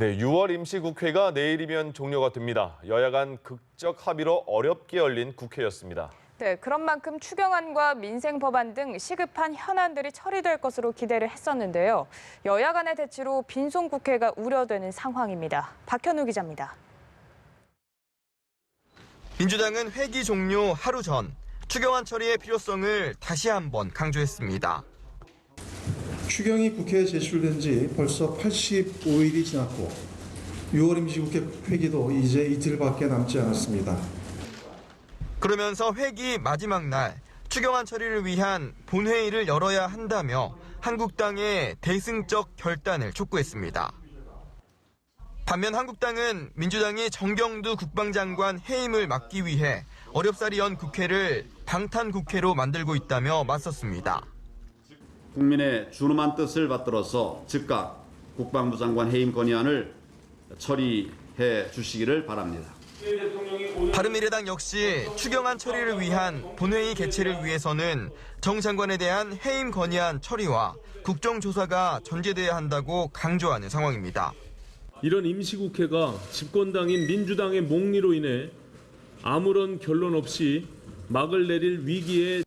네, 6월 임시국회가 내일이면 종료가 됩니다. 여야 간 극적 합의로 어렵게 열린 국회였습니다. 네, 그런 만큼 추경안과 민생 법안 등 시급한 현안들이 처리될 것으로 기대를 했었는데요. 여야 간의 대치로 빈손 국회가 우려되는 상황입니다. 박현우 기자입니다. 민주당은 회기 종료 하루 전 추경안 처리의 필요성을 다시 한번 강조했습니다. 추경이 국회에 제출된 지 벌써 85일이 지났고 6월 임시국회 회기도 이제 이틀밖에 남지 않았습니다. 그러면서 회기 마지막 날 추경안 처리를 위한 본회의를 열어야 한다며 한국당의 대승적 결단을 촉구했습니다. 반면 한국당은 민주당이 정경두 국방장관 해임을 막기 위해 어렵사리 연 국회를 방탄 국회로 만들고 있다며 맞섰습니다. 국민의 준엄한 뜻을 받들어서 즉각 국방부 장관 해임 건의안을 처리해 주시기를 바랍니다. 바른미래당 역시 추경안 처리를 위한 본회의 개최를 위해서는 정 장관에 대한 해임 건의안 처리와 국정조사가 전제돼야 한다고 강조하는 상황입니다. 이런 임시국회가 집권당인 민주당의 몽리로 인해 아무런 결론 없이 막을 내릴 위기에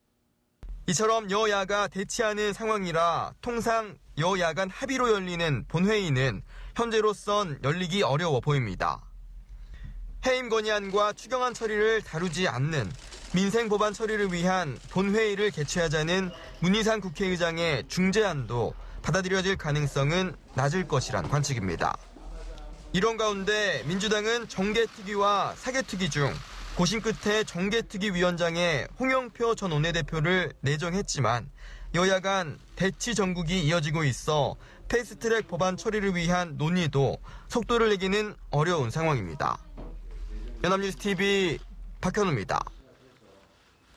이처럼 여야가 대치하는 상황이라 통상 여야 간 합의로 열리는 본회의는 현재로선 열리기 어려워 보입니다. 해임 건의안과 추경안 처리를 다루지 않는 민생 법안 처리를 위한 본회의를 개최하자는 문희상 국회의장의 중재안도 받아들여질 가능성은 낮을 것이란 관측입니다. 이런 가운데 민주당은 정개특위와 사개특위 중 고심 끝에 정개특위 위원장에 홍영표 전 원내대표를 내정했지만 여야 간 대치 전국이 이어지고 있어 패스트트랙 법안 처리를 위한 논의도 속도를 내기는 어려운 상황입니다. 연합뉴스 TV 박현우입니다.